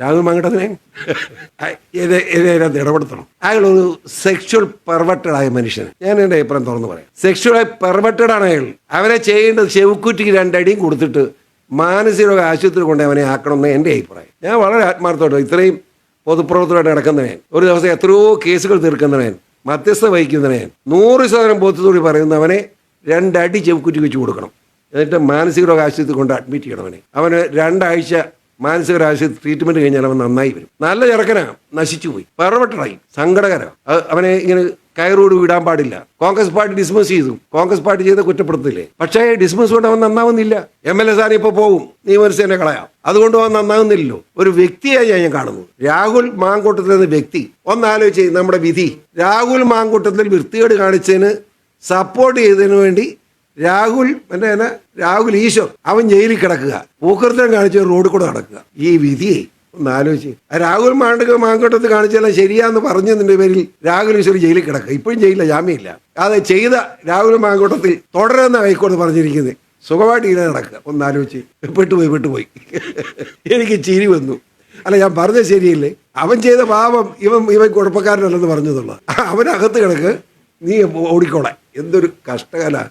രാഹുൽ മങ്ങട്ടെ ഇതിനകത്ത് ഇടപെടുത്തണം. അയാൾ ഒരു സെക്ഷൽ ആയ മനുഷ്യൻ. ഞാൻ എന്റെ അഭിപ്രായം തുറന്നു പറയാം. സെക്ഷുവലായി പെർവട്ടഡ് ആണ് അയാൾ. അവനെ ചെയ്യേണ്ടത് ചെവുക്കുറ്റിക്ക് രണ്ടടിയും കൊടുത്തിട്ട് മാനസിക ആശുപത്രി കൊണ്ട് അവനെ ആക്കണം എന്ന് എന്റെ അഭിപ്രായം. ഞാൻ വളരെ ആത്മാർത്ഥമായിട്ട് ഇത്രയും പൊതുപ്രവർത്തനമായിട്ട് നടക്കുന്നവൻ ഒരു ദിവസം എത്രയോ കേസുകൾ തീർക്കുന്നവൻ മധ്യസ്ഥ വഹിക്കുന്നവൻ നൂറ് ശതമാനം ബോധത്തോടെ പറയുന്നവനെ രണ്ടടി ചെവിക്കുറ്റി വെച്ച് കൊടുക്കണം. എന്നിട്ട് മാനസിക രോഗ ആശുപത്രി കൊണ്ട് അഡ്മിറ്റ് ചെയ്യണം അവനെ. അവന് രണ്ടാഴ്ച മാനസിക രോഗ ട്രീറ്റ്മെന്റ് കഴിഞ്ഞാൽ അവൻ നന്നായി വരും. നല്ല ചെറുക്കനാ നശിച്ചു പോയി. പെർവട്ടറായി സങ്കടകരം. അവനെ ഇങ്ങനെ കയറോട് വിടാൻ പാടില്ല. കോൺഗ്രസ് പാർട്ടി ഡിസ്മിസ് ചെയ്തു. കോൺഗ്രസ് പാർട്ടി ചെയ്ത കുറ്റപ്പെടുത്തില്ലേ പക്ഷേ ഡിസ്മിസ് കൊണ്ട് അവൻ നന്നാവുന്നില്ല. എം എൽ എ സാറി ഇപ്പൊ പോകും നിയമസേന കളയാം. അതുകൊണ്ട് അവൻ നന്നാവുന്നില്ലല്ലോ. ഒരു വ്യക്തിയായി ഞാൻ കാണുന്നു. രാഹുൽ മാങ്കൂട്ടത്തിൽ എന്ന വ്യക്തി ഒന്നാലോചിച്ച് നമ്മുടെ വിധി. രാഹുൽ മാങ്കൂട്ടത്തിൽ വൃത്തികേട് കാണിച്ചതിന് സപ്പോർട്ട് ചെയ്തതിനു വേണ്ടി രാഹുൽ എന്റെ തന്നെ രാഹുൽ ഈശ്വർ അവൻ ജയിലിൽ കിടക്കുക. പൂക്കൃത്യം കാണിച്ച റോഡിൽ കൂടെ നടക്കുക. ഈ വിധിയെ ഒന്ന് ആലോചിച്ച്. രാഹുൽ മാണ്ഡക മാങ്കോട്ടത്ത് കാണിച്ചാലും ശരിയാന്ന് പറഞ്ഞതിന്റെ പേരിൽ രാഹുൽ ഈശ്വർ ജയിലിൽ കിടക്കുക. ഇപ്പോഴും ജയിലില്ല ജാമ്യമില്ല. അത് ചെയ്ത രാഹുൽ മാങ്കോട്ടത്തിൽ തുടരുന്ന ഹൈക്കോടതി പറഞ്ഞിരിക്കുന്നത്. സുഖമായിട്ട് ഇങ്ങനെ നടക്കുക. ഒന്ന് ആലോചിച്ച്. പെട്ടുപോയി പെട്ടുപോയി. എനിക്ക് ചിരി വന്നു. അല്ല ഞാൻ പറഞ്ഞത് ശരിയല്ലേ? അവൻ ചെയ്ത പാപം ഇവൻ ഇവൻ കുഴപ്പക്കാരനല്ലെന്ന് പറഞ്ഞതുള്ള. അവനകത്ത് കിടക്ക്. നീ ഓടിക്കോളെ എന്തൊരു കഷ്ടകാല.